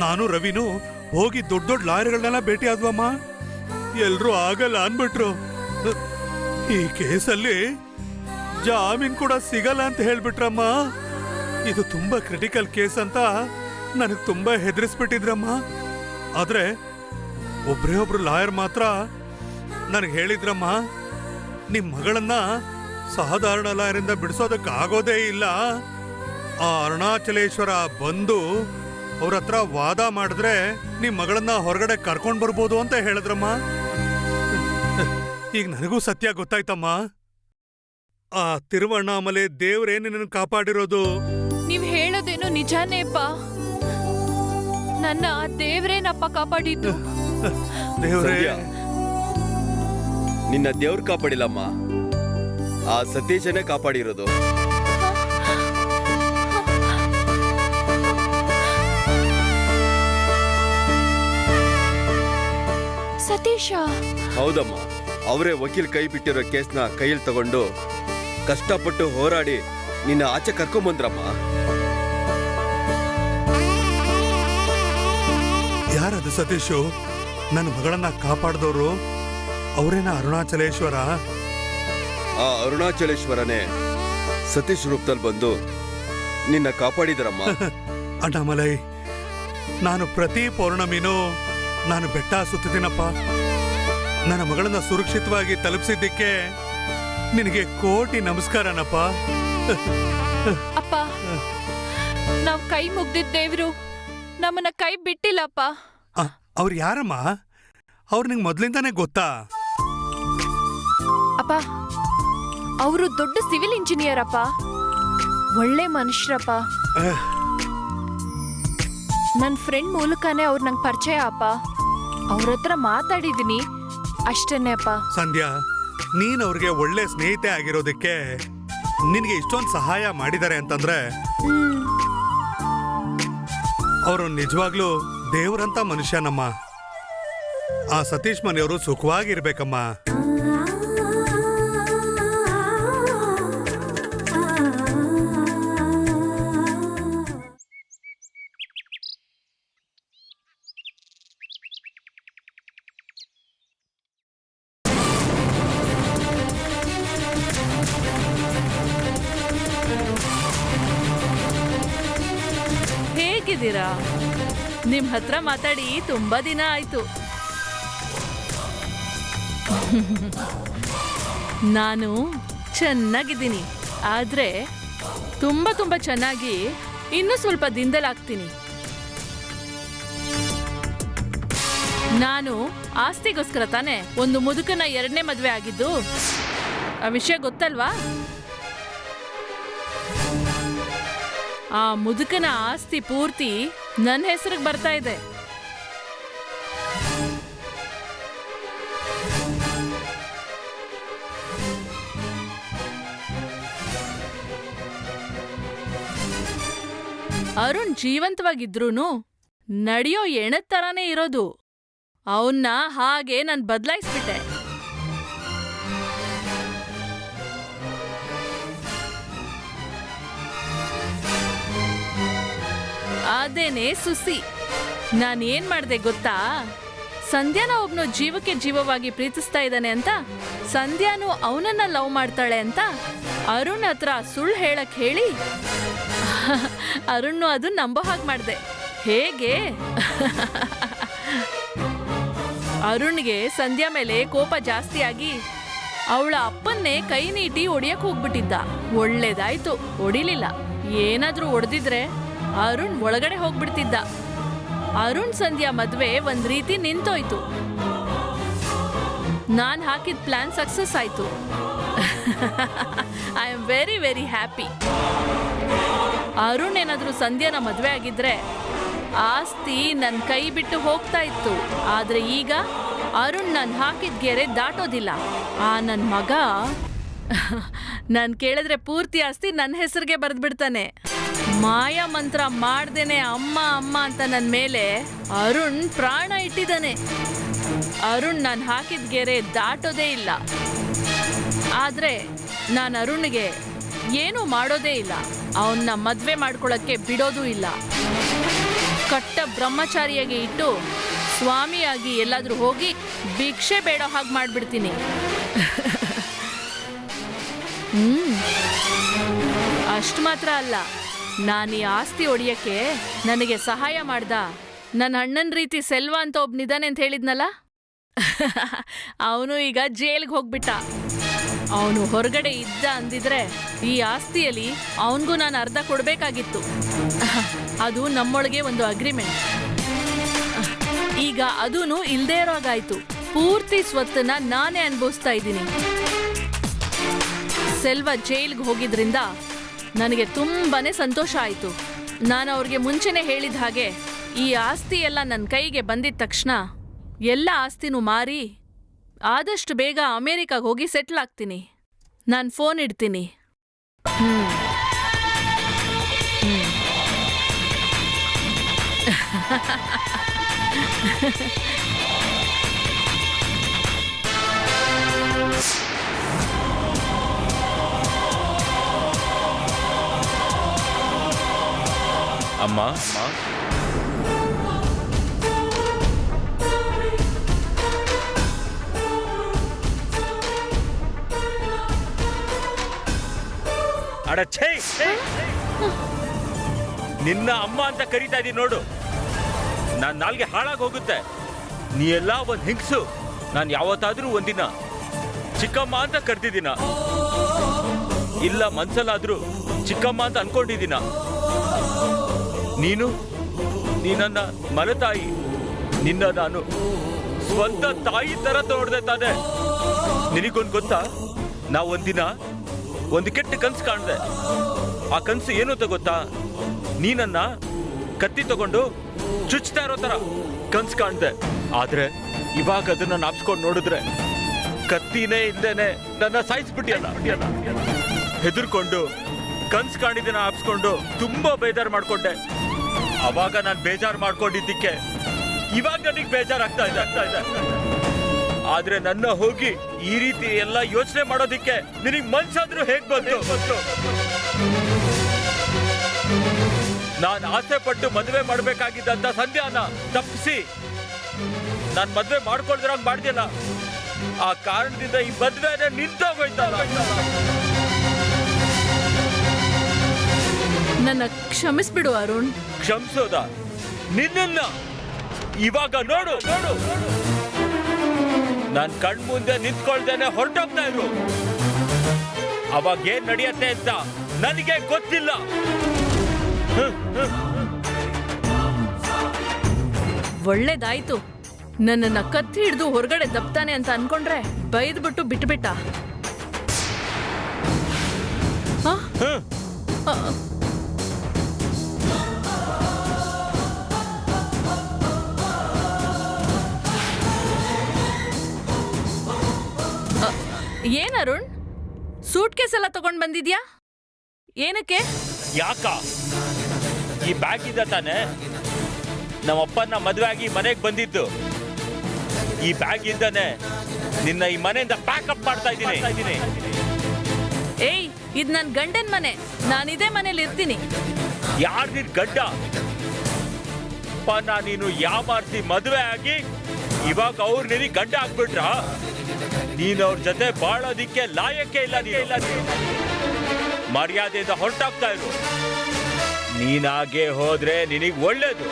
ನಾನು ರವಿನು ಹೋಗಿ ದೊಡ್ಡ ದೊಡ್ಡ ಲಾಯರ್ಗಳನ್ನೆಲ್ಲ ಭೇಟಿ ಆದ್ವಮ್ಮ. ಎಲ್ರೂ ಆಗಲ್ಲ ಅನ್ಬಿಟ್ರು ಈ ಕೇಸಲ್ಲಿ ಜಾಮೀನ್ ಕೂಡ ಸಿಗಲ್ಲ ಅಂತ ಹೇಳ್ಬಿಟ್ರಮ್ಮ. ಇದು ತುಂಬಾ ಕ್ರಿಟಿಕಲ್ ಕೇಸ್ ಅಂತ ನನಗೆ ತುಂಬಾ ಹೆದರಿಸ್ಬಿಟ್ಟಿದ್ರಮ್ಮ. ಆದ್ರೆ ಒಬ್ರೇ ಒಬ್ರು ಲಾಯರ್ ಮಾತ್ರ ನನಗೆ ಹೇಳಿದ್ರಮ್ಮ, ನಿಮ್ ಮಗಳನ್ನ ಸಾಧಾರಣ ಲಾಯರಿಂದ ಬಿಡಿಸೋದಕ್ಕೆ ಆಗೋದೇ ಇಲ್ಲ. ಆ ಅರುಣಾಚಲೇಶ್ವರ ಬಂದು ಅವ್ರ ಹತ್ರ ವಾದ ಮಾಡಿದ್ರೆ ನಿಮ್ ಮಗಳನ್ನ ಹೊರಗಡೆ ಕರ್ಕೊಂಡ್ ಬರ್ಬೋದು ಅಂತ ಹೇಳಿದ್ರಮ್ಮ. ಈಗ ನನಗೂ ಸತ್ಯ ಗೊತ್ತಾಯ್ತಮ್ಮ. ಆ ತಿರುವಣ್ಣಾಮಲೆ ದೇವ್ರೇ ನಿನ್ನ ಕಾಪಾಡಿರೋದು. ನೀವ್ ಹೇಳೋದೇನು ನಿಜಾನೇಪ್ಪ ನನ್ನ ದೇವ್ರೇನಪ್ಪ ಕಾಪಾಡಿದ್ದು? ದೇವ್ರೇ. ನಿನ್ನ ದೇವ್ರು ಕಾಪಾಡಿಲ್ಲಮ್ಮ. ಆ ಸತೀಶನೇ ಕಾಪಾಡಿರೋದು. ಸತೀಶ. ಹೌದಮ್ಮ ಅವರೇ ವಕೀಲ್ ಕೈ ಬಿಟ್ಟಿರೋ ಕೇಸ್ನ ಕೈಯಲ್ಲಿ ತಗೊಂಡು ಕಷ್ಟಪಟ್ಟು ಹೋರಾಡಿ ನಿನ್ನ ಆಚೆ ಕರ್ಕೊಂಬಂದ್ರಮ್ಮ. ಯಾರದು ಸತೀಶು? ನನ್ನ ಮಗಳನ್ನ ಕಾಪಾಡಿದವರು ಅವರೇನ ಅರುಣಾಚಲೇಶ್ವರ? ಆ ಅರುಣಾಚಲೇಶ್ವರನೇ ಸತೀಶ್ ರೂಪದಲ್ಲಿ ಬಂದು ನಿನ್ನ ಕಾಪಾಡಿದರಮ್ಮ. ಅಣ್ಣಾಮಲೈ ನಾನು ಪ್ರತಿ ಪೌರ್ಣಮಿನೂ ನಾನು ಬೆಟ್ಟ ಸುತ್ತಿದ್ದೀನಪ್ಪ ನನ್ನ ಮಗಳನ್ನ ಸುರಕ್ಷಿತವಾಗಿ ತಲುಪಿಸಿದ್ದಕ್ಕೆ ನಿನಗೆ ಕೋಟಿ ನಮಸ್ಕಾರನಪ್ಪ. ಅಪ್ಪ ನಾವು ಕೈ ಮುಗ್ದಿದ್ ದೇವ್ರು ನಮ್ಮನ್ನ ಕೈ ಬಿಟ್ಟಿಲ್ಲಪ್ಪ. ಅವ್ರು ಯಾರಮ್ಮ? ಅವ್ರು ನಿಂಗೆ ಮೊದ್ಲಿಂದಾನೇ ಗೊತ್ತಾ? ಅಪ್ಪ ಅವರು ದೊಡ್ಡ ಸಿವಿಲ್ ಇಂಜಿನಿಯರ್ ಅಪ್ಪ. ಒಳ್ಳೆ ಮನುಷ್ಯರಪ್ಪ ಅಹ್, ನನ್ ಫ್ರೆಂಡ್ ಮೂಲಕನೇ ಅವ್ರು ನಂಗೆ ಪರಿಚಯ ಅಪ್ಪ. ಅವ್ರ ಹತ್ರ ಮಾತಾಡಿದೀನಿ. ಅಷ್ಟೇನೆ ಅಪ್ಪ. ಸಂಧ್ಯಾ ನೀನ್ ಅವ್ರಿಗೆ ಒಳ್ಳೆ ಸ್ನೇಹಿತೆ ಆಗಿರೋದಕ್ಕೆ ನಿನಗೆ ಇಷ್ಟೊಂದು ಸಹಾಯ ಮಾಡಿದ್ದಾರೆ ಅಂತಂದ್ರೆ ಅವರು ನಿಜವಾಗ್ಲೂ ದೇವರಂತ ಮನುಷ್ಯನಮ್ಮ. ಆ ಸತೀಶ್ ಮನೆಯವರು ಸುಖವಾಗಿರ್ಬೇಕಮ್ಮ. ಹೇಗಿದ್ದೀರಾ ನಿಮ್ ಹತ್ರ ಮಾತಾಡಿ ತುಂಬಾ ದಿನ ಆಯ್ತು. ನಾನು ಚೆನ್ನಾಗಿದ್ದೀನಿ, ಆದ್ರೆ ತುಂಬಾ ತುಂಬಾ ಚೆನ್ನಾಗಿ ಇನ್ನೂ ಸ್ವಲ್ಪ ದಿನದಲ್ಲಿ ಆಗ್ತೀನಿ ನಾನು ಆಸ್ತಿಗೋಸ್ಕರ ತಾನೇ ಒಂದು ಮುದುಕನ ಎರಡನೇ ಮದುವೆ ಆಗಿದ್ದು. ಆ ವಿಷಯ ಗೊತ್ತಲ್ವಾ? ಆ ಮುದುಕನ ಆಸ್ತಿ ಪೂರ್ತಿ ನನ್ನ ಹೆಸರಿಗೆ ಬರ್ತಾ ಇದೆ. ಅರುಣ್ ಜೀವಂತವಾಗಿದ್ರೂ ನಡೆಯೋ ಎಣದ್ ತರಾನೇ ಇರೋದು. ಅವನ್ನ ಹಾಗೆ ನಾನು ಬದಲಾಯಿಸ್ಬಿಟ್ಟೆ. ಅದೇನೆ ಸುಸಿ. ನಾನೇನ್ ಮಾಡ್ದೆ ಗೊತ್ತಾ? ಸಂಧ್ಯಾನ ಒಬ್ನು ಜೀವಕ್ಕೆ ಜೀವವಾಗಿ ಪ್ರೀತಿಸ್ತಾ ಇದ್ದಾನೆ ಅಂತ, ಸಂಧ್ಯಾನು ಅವನನ್ನ ಲವ್ ಮಾಡ್ತಾಳೆ ಅಂತ ಅರುಣ್ ಹತ್ರ ಸುಳ್ಳು ಹೇಳಕ್ ಹೇಳಿ ಅರುಣ್ಣು ಅದು ನಂಬೋ ಹಾಗೆ ಮಾಡ್ದೆ. ಹೇಗೆ? ಅರುಣ್ಗೆ ಸಂಧ್ಯಾ ಮೇಲೆ ಕೋಪ ಜಾಸ್ತಿ ಆಗಿ ಅವಳ ಅಪ್ಪನ್ನೇ ಕೈ ನೀಟಿ ಒಡಿಯಕ್ ಹೋಗ್ಬಿಟ್ಟಿದ್ದ. ಒಳ್ಳೇದಾಯ್ತು ಒಡಿಲಿಲ್ಲ ಏನಾದ್ರೂ ಒಡೆದಿದ್ರೆ ಅರುಣ್ ಒಳಗಡೆ ಹೋಗ್ಬಿಡ್ತಿದ್ದ. ಅರುಣ್ ಸಂಧ್ಯಾ ಮದುವೆ ಒಂದ್ ರೀತಿ ನಿಂತೋಯ್ತು. ನಾನ್ ಹಾಕಿದ ಪ್ಲಾನ್ ಸಕ್ಸಸ್ ಆಯ್ತು. I am very very happy Arun ಏನಾದರೂ ಸಂಧ್ಯಾನ ಮದುವೆ ಆಗಿದ್ರೆ ಆಸ್ತಿ ನನ್ನ ಕೈ ಬಿಟ್ಟು ಹೋಗ್ತಾ ಇತ್ತು. ಆದ್ರೆ ಈಗ ಅರುಣ್ ನಾನು ಹಾಕಿದ ಗೆರೆ ದಾಟೋದಿಲ್ಲ. ಆ ನನ್ನ ಮಗ, ನಾನು ಕೇಳಿದ್ರೆ ಪೂರ್ತಿ ಆಸ್ತಿ ನನ್ನ ಹೆಸರಿಗೆ ಬರೆದ್ಬಿಡ್ತಾನೆ. ಮಾಯ ಮಂತ್ರ ಮಾಡ್ದೇನೆ ಅಮ್ಮ ಅಮ್ಮ ಅಂತ ನನ್ನ ಮೇಲೆ ಅರುಣ್ ಪ್ರಾಣ ಇಟ್ಟಿದ್ದಾನೆ. ಅರುಣ್ ನಾನು ಹಾಕಿದ ಗೆರೆ ದಾಟೋದೇ ಇಲ್ಲ. ಆದ್ರೆ ನಾನು ಅರುಣ್ಗೆ ಏನೂ ಮಾಡೋದೇ ಇಲ್ಲ. ಅವನ್ನ ಮದ್ವೆ ಮಾಡ್ಕೊಳಕ್ಕೆ ಬಿಡೋದೂ ಇಲ್ಲ. ಕಟ್ಟ ಬ್ರಹ್ಮಚಾರಿಯಾಗಿ ಇಟ್ಟು ಸ್ವಾಮಿಯಾಗಿ ಎಲ್ಲಾದರೂ ಹೋಗಿ ಭಿಕ್ಷೆ ಬೇಡೋ ಹಾಗೆ ಮಾಡ್ಬಿಡ್ತೀನಿ. ಅಷ್ಟು ಮಾತ್ರ ಅಲ್ಲ. ನಾನು ಈ ಆಸ್ತಿ ಒಡೆಯಕ್ಕೆ ನನಗೆ ಸಹಾಯ ಮಾಡ್ದ. ನನ್ನ ಅಣ್ಣನ ರೀತಿ ಸೆಲ್ವ ಅಂತ ಒಬ್ನಿದಾನೆ ಅಂತ ಹೇಳಿದ್ನಲ್ಲ? ಅವನು ಈಗ ಜೈಲ್ಗೆ ಹೋಗ್ಬಿಟ್ಟ. ಅವನು ಹೊರಗಡೆ ಇದ್ದ ಅಂದಿದ್ರೆ ಈ ಆಸ್ತಿಯಲ್ಲಿ ಅವನಿಗೂ ನಾನು ಅರ್ಧ ಕೊಡಬೇಕಾಗಿತ್ತು. ಅದು ನಮ್ಮೊಳಗೆ ಒಂದು ಅಗ್ರಿಮೆಂಟ್ ಈಗ ಅದೂ ಇಲ್ದೇ ಇರೋಗಾಯ್ತು ಪೂರ್ತಿ ಸ್ವತ್ತನ್ನ ನಾನೇ ಅನುಭವಿಸ್ತಾ ಇದ್ದೀನಿ. ಸೆಲ್ವ ಜೈಲ್ಗೆ ಹೋಗಿದ್ರಿಂದ ನನಗೆ ತುಂಬಾನೇ ಸಂತೋಷ ಆಯಿತು. ನಾನು ಅವ್ರಿಗೆ ಮುಂಚೆನೆ ಹೇಳಿದ ಹಾಗೆ, ಈ ಆಸ್ತಿ ಎಲ್ಲ ನನ್ನ ಕೈಗೆ ಬಂದಿದ ತಕ್ಷಣ ಎಲ್ಲ ಆಸ್ತಿನೂ ಮಾರಿ ಆದಷ್ಟು ಬೇಗ ಅಮೇರಿಕಾಗೆ ಹೋಗಿ ಸೆಟ್ಲ್ ಆಗ್ತೀನಿ. ನಾನು ಫೋನ್ ಇಡ್ತೀನಿ. ಹ್ಞೂ. ಅಮ್ಮ. ನಿನ್ನ ಅಮ್ಮ ಅಂತ ಕರೀತಾ ಇದೀನಿ ನೋಡು. ನಾನು ನಾಲ್ಗೆ ಹಾಳಾಗಿ ಹೋಗುತ್ತೆ. ನೀ ಎಲ್ಲ ಒಂದು ಹಿಂಗ್ಸು. ನಾನು ಯಾವತ್ತಾದ್ರೂ ಒಂದಿನ ಚಿಕ್ಕಮ್ಮ ಅಂತ ಕರ್ತಿದ್ದೀನ ಇಲ್ಲ ಮನ್ಸಲ್ಲಾದ್ರೂ ಚಿಕ್ಕಮ್ಮ ಅಂತ ಅನ್ಕೊಂಡಿದ್ದೀನ. ನೀನು? ನೀ ನನ್ನ ಮಲತಾಯಿ ನಿನ್ನ ನಾನು ಸ್ವಂತ ತಾಯಿ ತರ ನೋಡ್ದೆ ತಾನೆ. ನಿನಗೊಂದು ಗೊತ್ತಾ? ನಾ ಒಂದಿನ ಒಂದು ಕೆಟ್ಟ ಕನ್ಸು ಕಾಣ್ದೆ. ಆ ಕನ್ಸು ಏನು ಅಂತ ಗೊತ್ತಾ? ನೀನನ್ನ ಕತ್ತಿ ತಗೊಂಡು ಚುಚ್ತಾ ಇರೋ ತರ ಕನ್ಸು ಕಾಣ್ದೆ. ಆದ್ರೆ ಇವಾಗ ಅದನ್ನ ನಾಪ್ಸ್ಕೊಂಡು ನೋಡಿದ್ರೆ ಕತ್ತಿನೇ ಇಲ್ದೇನೆ ನನ್ನ ಸಾಯಿಸ್ಬಿಟ್ಟಿಯಲ್ಲ. ಹೆದರ್ಕೊಂಡು ಕನ್ಸು ಕಾಣಿದ್ದನ್ನ ಆಪ್ಸ್ಕೊಂಡು ತುಂಬಾ ಬೇಜಾರು ಮಾಡ್ಕೊಂಡೆ. ಅವಾಗ ನಾನು ಬೇಜಾರ್ ಮಾಡ್ಕೊಂಡಿದ್ದಕ್ಕೆ. ಇವಾಗ ನನಗೆ ಬೇಜಾರಾಗ್ತಾ ಇದೆ, ಆಗ್ತಾ ಇದೆ. ಆದ್ರೆ ನನ್ನ ಹೋಗಿ ಈ ರೀತಿ ಎಲ್ಲ ಯೋಚನೆ ಮಾಡೋದಿಕ್ಕೆ ನಿನಗೆ ಮನ್ಸಾದ್ರೂ ಹೇಗ್ ಬಂತು? ನಾನು ಆಸೆ ಪಟ್ಟು ಮದುವೆ ಮಾಡ್ಬೇಕಾಗಿದ್ದಂತ ಸಂಧ್ಯಾನ ತಪ್ಪಿಸಿ ನಾನ್ ಮದ್ವೆ ಮಾಡ್ಕೊಳ್ದ್ರಂಗ್ ಮಾಡ್ದಿಲ್ಲ. ಆ ಕಾರಣದಿಂದ ಈ ಮದ್ವೆನೇ ನಿಂತೋಗೋಯ್ತಲ್ಲ ನನ್ನ ಕ್ಷಮಿಸ್ಬಿಡು ಅರುಣ್. ಕ್ಷಮಿಸೋದ? ನಿನ್ನ ಇವಾಗ ನೋಡು. ನೋಡು ನಾನ್ ಕಣ್ ಮುಂದೆ ನಿಂತ್ಕೊಳ್ದೇನೆ ಹೊರಟೋಗ್ತಾ ಇರು ಅವಾಗ ಏನ್ ನಡೆಯತ್ತೆ ಅಂತ ನನಗೆ ಗೊತ್ತಿಲ್ಲ. ಒಳ್ಳೇದಾಯ್ತು. ನನ್ನನ್ನ ಕತ್ತಿ ಹಿಡಿದು ಹೊರಗಡೆ ದಪ್ತಾನೆ ಅಂತ ಅನ್ಕೊಂಡ್ರೆ ಬೈದ್ಬಿಟ್ಟು ಬಿಟ್ಬಿಟ್ಟ. ಅರುಣ್? ಸೂಟ್ ಕೇಸ್ ಎಲ್ಲ ತಗೊಂಡ್ ಬಂದಿದ್ಯಾ? ಏನಕ್ಕೆ? ಯಾಕ? ಈ ಬ್ಯಾಗ್ ಇದ್ದ ತಾನೆ ನಮ್ಮಪ್ಪನ ಮದುವೆ ಆಗಿ ಮನೆಗೆ ಬಂದಿದ್ದು. ಈ ಬ್ಯಾಗ್ ಇಂದಾನೆ ನಿನ್ನ ಈ ಮನೆಯಿಂದ ಪ್ಯಾಕಪ್ ಮಾಡ್ತಾ ಇದ್ದೀನಿ. ಏಯ್ ಇದ್ ನನ್ ಗಂಡನ್ ಮನೆ. ನಾನು ಇದೇ ಮನೇಲಿ ಇರ್ತೀನಿ. ಯಾರ್ ನಿನ್ ಗಡ್ಡ ನೀನು ನೀನು ಮಾಡ್ತಿ ಮದುವೆ ಆಗಿ ಇವಾಗ ಅವ್ರು ನಿನಗೆ ಗಡ್ಡ ಆಗ್ಬಿಟ್ರ? ನೀನ್ ಅವ್ರ ಜೊತೆ ಬಾಳೋದಿಕ್ಕೆ ಲಾಯಕ್ಕೆ ಇಲ್ಲ. ಇಲ್ಲ. ಮರ್ಯಾದೆಯಿಂದ ಹೊರಟಾಗ್ತಾ ಇರು. ನೀನಾಗೆ ಹೋದ್ರೆ ನಿನಗ್ ಒಳ್ಳೇದು.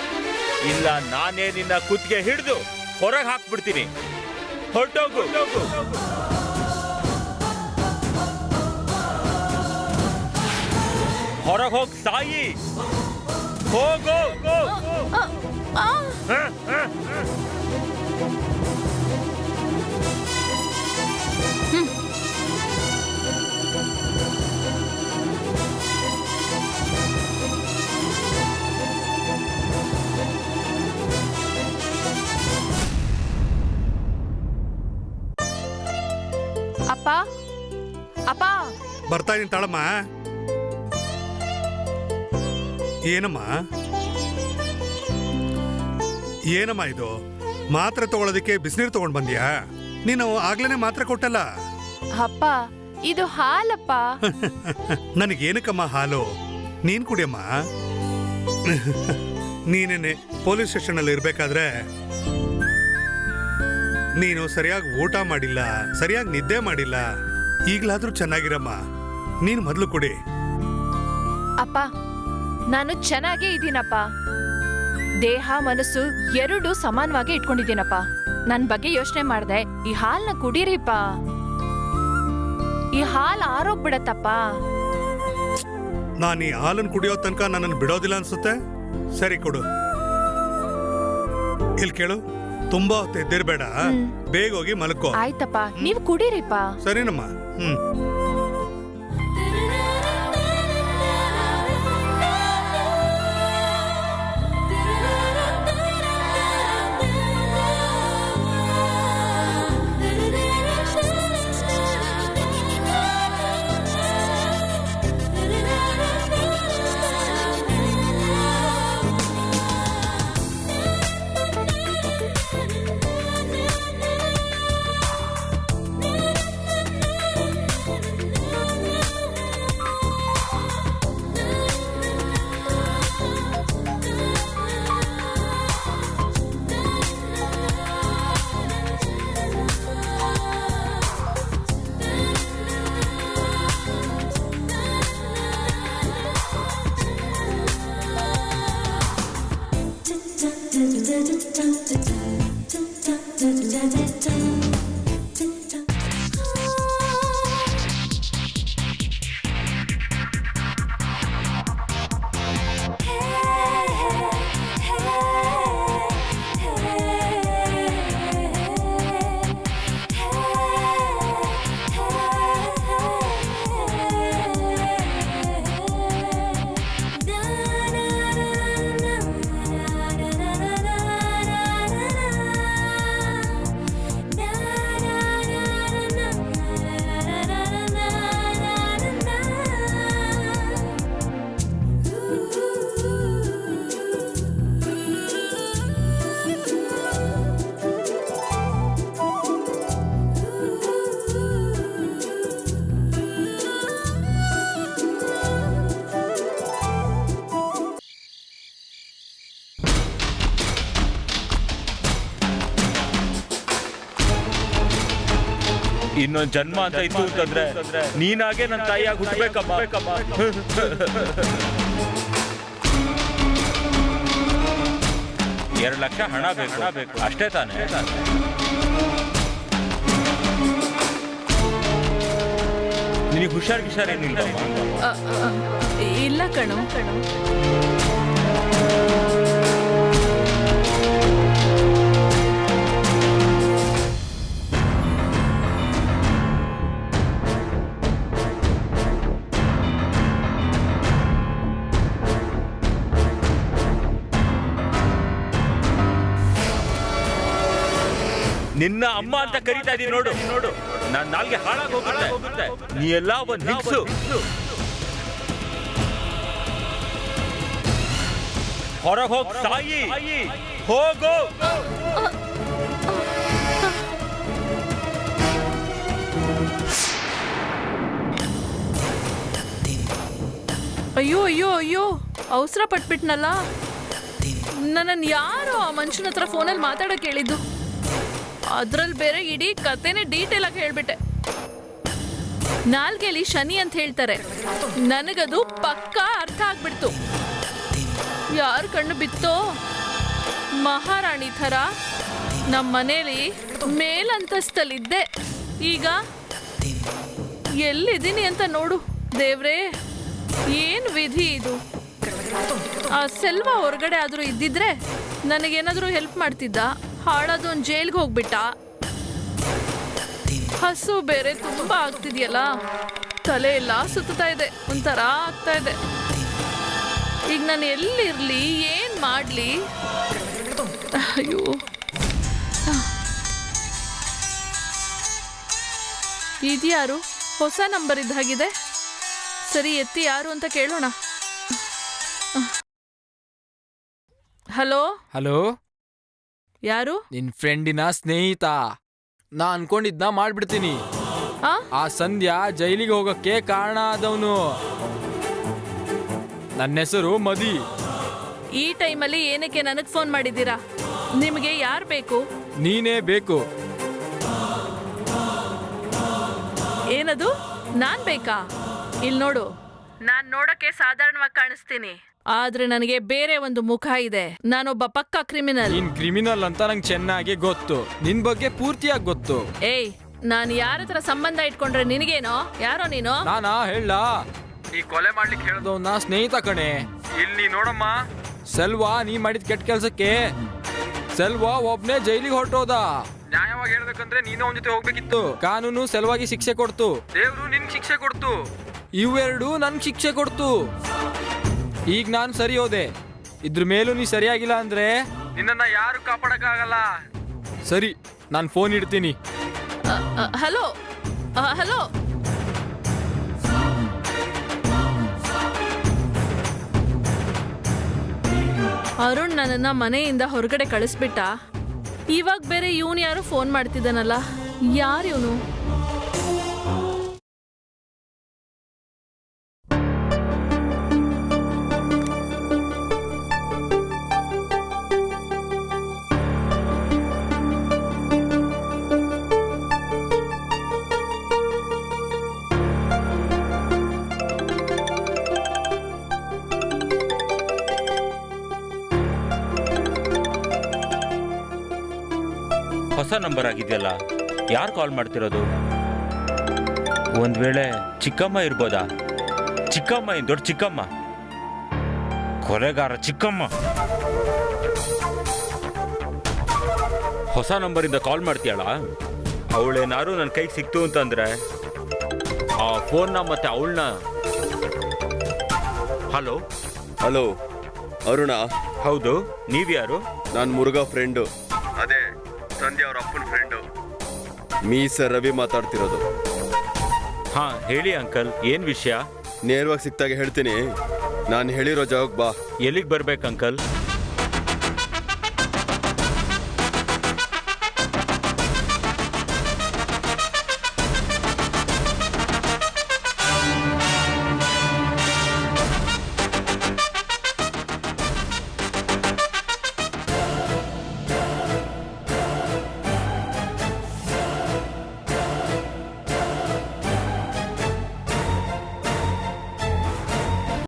ಇಲ್ಲ ನಾನೇ ನಿನ್ನ ಕುತ್ತಿಗೆ ಹಿಡಿದು ಹೊರಗೆ ಹಾಕ್ಬಿಡ್ತೀನಿ. ಹೊರಟೋಗು. ಹೊರಗೆ ಹೋಗ್ ಸಾಯಿ. ಹೋಗು. ಇದೀನಿ ತಾಳಮ್ಮ? ಏನಮ್ಮ? ಏನಮ್ಮ ಇದು? ಮಾತ್ರೆ ತಗೊಳ್ಳೋದಕ್ಕೆ ಬಿಸಿನೀರು ತಗೊಂಡ್ ಬಂದ್ಯಾ? ನೀನು ಆಗ್ಲೇನೆ ಮಾತ್ರೆ ಕೊಟ್ಟಲ್ಲ? ಅಪ್ಪ ಇದು ಹಾಲಪ್ಪ. ನನಗೇನಕ್ಕಮ್ಮ ಹಾಲು? ನೀನ್ ಕುಡಿಯಮ್ಮ? ನೀನೇನೆ ಪೊಲೀಸ್ ಸ್ಟೇಷನ್ ಅಲ್ಲಿ ಇರ್ಬೇಕಾದ್ರೆ ನೀನು ಸರಿಯಾಗಿ ಊಟ ಮಾಡಿಲ್ಲ ಸರಿಯಾಗಿ ನಿದ್ದೆ ಮಾಡಿಲ್ಲ ಈಗ್ಲಾದ್ರೂ ಚೆನ್ನಾಗಿರಮ್ಮ. ನೀನು ಮೊದಲು ಕೊಡಿ. ಅಪ್ಪ ನಾನು ಚೆನ್ನಾಗೇ ಇದ್ದೀನಪ್ಪ. ದೇಹ ಮನಸ್ಸು ಎರಡು ಸಮಾನವಾಗಿ ಇಟ್ಕೊಂಡಿದ್ದೀನಪ್ಪ. ನನ್ ಬಗ್ಗೆ ಯೋಚನೆ ಮಾಡ್ದೆ ಈ ಹಾಲ್ನ ಕುಡೀರಿಪ್ಪ. ಈ ಹಾಲ್ ಆರೋಗ್ಬಿಡತ್ತಪ್ಪ ನಾನು ಈ ಹಾಲನ್ನು ಕುಡಿಯೋ ತನಕ ನನ್ನನ್ನು ಬಿಡೋದಿಲ್ಲ ಅನ್ಸುತ್ತೆ? ಸರಿ ಕೊಡು. ಇಲ್ಲಿ ಕೇಳು ತುಂಬಾ ಹೊತ್ತು ಎದ್ದಿರ್ಬೇಡ ಬೇಗ ಹೋಗಿ ಮಲ್ಕೋ. ಆಯ್ತಪ್ಪ ನೀವು ಕುಡೀರಿಪ್ಪ. ಸರಿನಮ್ಮ ಹ್ಮ್. to you to ಇನ್ನೊಂದ್ ಜನ್ಮ ಅಂತ ಇತ್ತು ಅಂತಂದ್ರೆ ನೀನಾಗೆ ನನ್ನ ತಾಯಿಯಾಗಿ ಹುಟ್ಟಬೇಕಮ್ಮ ಎರಡು ಲಕ್ಷ ಹಣ ಬೇಕು. ಹಣ ಬೇಕು. ಅಷ್ಟೇ ತಾನೇ. ನಿನಗೆ ಹುಷಾರ್ ಗಿಷಾರ್ ಏನಿಲ್ಲ? ಇಲ್ಲ ಕಣು ಕಣು. ನಿನ್ನ ಅಮ್ಮ ಅಂತ ಕರಿತಾ ಇದೀನಿ ನೋಡು. ನೋಡು ನಾನ್ ನಾಲ್ಗೆ ಹಾಳಾಗಿ ಹೋಗುತ್ತೆ. ನೀ ಎಲ್ಲ ಒಂದ್ ಹಿಗ್ಸು. ಹೊರಗೆ ಹೋಗ್ ಸಾಯಿ. ಹೋಗು. ಅಯ್ಯೋ ಅಯ್ಯೋ ಅಯ್ಯೋ. ಅವಸರ ಪಟ್ಬಿಟ್ನಲ್ಲ. ನನ್ನ ಯಾರು ಆ ಮನುಷ್ಯನ ಹತ್ರ ಫೋನಲ್ಲಿ ಮಾತಾಡೋಕೆ ಹೇಳಿದ್ದು? ಅದ್ರಲ್ಲಿ ಬೇರೆ ಇಡೀ ಕತೆನೇ ಡೀಟೇಲ್ ಆಗಿ ಹೇಳ್ಬಿಟ್ಟೆ. ನಾಲ್ಗೆಲಿ ಶನಿ ಅಂತ ಹೇಳ್ತಾರೆ. ನನಗದು ಪಕ್ಕಾ ಅರ್ಥ ಆಗ್ಬಿಡ್ತು. ಯಾರ ಕಣ್ಣು ಬಿತ್ತೋ? ಮಹಾರಾಣಿ ಥರ. ನಮ್ಮ ಮನೇಲಿ ಮೇಲಂತಸ್ತಲ್ಲಿದ್ದೆ. ಈಗ ಎಲ್ಲಿದ್ದೀನಿ ಅಂತ ನೋಡು ದೇವ್ರೇ. ಏನ್ ವಿಧಿ ಇದು? ಆ ಸೆಲ್ವ ಹೊರಗಡೆ ಆದ್ರೂ ಇದ್ದಿದ್ರೆ ನನಗೇನಾದರೂ ಹೆಲ್ಪ್ ಮಾಡ್ತಿದ್ದ? ಹಾಳಾದ ಒಂದು ಜೈಲ್ಗೆ ಹೋಗ್ಬಿಟ್ಟ. ಹಸು ಬೇರೆ ತುಂಬಾ ಆಗ್ತಿದ್ಯಲ್ಲ? ತಲೆ ಎಲ್ಲ ಸುತ್ತಾ ಇದೆ, ಒಂಥರ ಆಗ್ತಾ ಇದೆ. ಈಗ ನಾನು ಎಲ್ಲಿರ್ಲಿ, ಏನ್ ಮಾಡ್ಲಿ? ಅಯ್ಯೋ. ಇದ್ಯಾರು? ಹೊಸ ನಂಬರ್ ಇದ್ದಾಗಿದೆ ಸರಿ, ಎತ್ತಿ ಯಾರು ಅಂತ ಕೇಳೋಣ. ಹಲೋ? ಹಲೋ? ಯಾರು? ನಿನ್ ಫ್ರೆಂಡಿನ ಸ್ನೇಹಿತ. ನಾ ಅನ್ಕೊಂಡಿದ್ನ ಮಾಡ್ಬಿಡ್ತೀನಿ. ಆ? ಆ ಸಂಧ್ಯಾ ಜೈಲಿಗೆ ಹೋಗಕ್ಕೆ ಕಾರಣ ಆದವನು. ನನ್ನ ಹೆಸರು ಮದಿ. ಈ ಟೈಮಲ್ಲಿ ಏನಕ್ಕೆ ನನಗೆ ಫೋನ್ ಮಾಡಿದ್ದೀರಾ? ನಿಮಗೆ ಯಾರು ಬೇಕು? ನೀನೇ ಬೇಕು. ಏನದು? ನಾನ್ ಬೇಕಾ? ಇಲ್ಲಿ ನೋಡು. ನಾನ್ ನೋಡಕ್ಕೆ ಸಾಧಾರಣವಾಗಿ ಕಾಣಿಸ್ತೀನಿ. ಆದ್ರೆ ನನಗೆ ಬೇರೆ ಒಂದು ಮುಖ ಇದೆ. ನಾನೊಬ್ಬ ಪಕ್ಕಾ ಕ್ರಿಮಿನಲ್. ನೀನ್ ಕ್ರಿಮಿನಲ್ ಅಂತ ನಂಗೆ ಚೆನ್ನಾಗಿ ಗೊತ್ತು. ನಿನ್ ಬಗ್ಗೆ ಪೂರ್ತಿಯಾಗಿ ಗೊತ್ತು. ಏಯ್ ನಾನು ಯಾರ ಹತ್ರ ಸಂಬಂಧ ಇಟ್ಕೊಂಡ್ರೆ ನಿನಗೇನೋ? ಯಾರೋ ನೀನು? ನಾನಾ? ಹೇಳ. ನೀ ಕೊಲೆ ಮಾಡ್ಲಿಕ್ಕೆ ಹೇಳ್ದವನ್ನ ಸ್ನೇಹಿತ ಕಣೆ. ಇಲ್ಲಿ ನೋಡಮ್ಮ. ಸೆಲ್ವಾ ನೀ ಮಾಡಿದ ಕೆಟ್ಟ ಕೆಲ್ಸಕ್ಕೆ. ಸೆಲ್ವಾ ಒಬ್ನೇ ಜೈಲಿಗೆ ಹೊರಟೋದ. ನ್ಯಾಯವಾಗಿ ಹೇಳ್ಬೇಕಂದ್ರೆ ನೀನು ಅವನ ಜೊತೆ ಹೋಗ್ಬೇಕಿತ್ತು. ಕಾನೂನು ಸೆಲ್ವಾಗಿ ಶಿಕ್ಷೆ ಕೊಡ್ತು. ದೇವ್ರು ನಿನ್ ಶಿಕ್ಷೆ ಕೊಡ್ತು. ಇವೆರಡು ನನ್ ಶಿಕ್ಷೆ ಕೊಡ್ತು. ಈಗ ನಾನು ಸರಿ ಹೋದೆ. ಇದ್ರ ಮೇಲೂ ನೀ ಸರಿಯಾಗಿಲ್ಲ ಅಂದ್ರೆ ನಿನ್ನನ್ನ ಯಾರು ಕಾಪಾಡಕ್ಕಾಗಲ್ಲ? ಸರಿ ನಾನು ಫೋನ್ ಇಡ್ತೀನಿ. Hello hello. ಅರುಣ್ ನನ್ನನ್ನ ಮನೆಯಿಂದ ಹೊರಗಡೆ ಕಳಿಸ್ಬಿಟ್ಟ. ಇವಾಗ ಬೇರೆ ಇವನು ಯಾರು ಫೋನ್ ಮಾಡ್ತಿದ್ದಾನಲ್ಲ? ಯಾರು ಇವನು? ಆಗಿದೆಯಲ್ಲ ಯಾರು ಕಾಲ್ ಮಾಡ್ತಿರೋದು? ಒಂದ್ ವೇಳೆ ಚಿಕ್ಕಮ್ಮ ಇರ್ಬೋದಾ? ಚಿಕ್ಕಮ್ಮ ಏನ್ ದೊಡ್ಡ ಚಿಕ್ಕಮ್ಮ? ಕೊಲೆಗಾರ ಚಿಕ್ಕಮ್ಮ. ಹೊಸ ನಂಬರಿಂದ ಕಾಲ್ ಮಾಡ್ತೀಯಲ್ಲ? ಅವಳೇನಾರು ನನ್ನ ಕೈಗೆ ಸಿಕ್ತು ಅಂತಂದ್ರೆ ಆ ಫೋನ್ನ ಮತ್ತೆ ಅವಳನ್ನ ಹಲೋ ಹಲೋ ಅರುಣ. ಹೌದು ನೀವ್ಯಾರು? ನಾನು ಮುರುಘಾ ಫ್ರೆಂಡು ಸಂಧ್ಯಾ ಅವ್ರ ಅಪ್ಪನ ಫ್ರೆಂಡು ಮೀಸ ರವಿ ಮಾತಾಡ್ತಿರೋದು. ಹಾ ಹೇಳಿ ಅಂಕಲ್ ಏನ್ ವಿಷಯ? ನೇರವಾಗಿ ಸಿಕ್ತಾಗ ಹೇಳ್ತೀನಿ. ನಾನು ಹೇಳಿರೋ ಜಾಗಕ್ಕೆ ಬಾ. ಎಲ್ಲಿಗೆ ಬರ್ಬೇಕು ಅಂಕಲ್?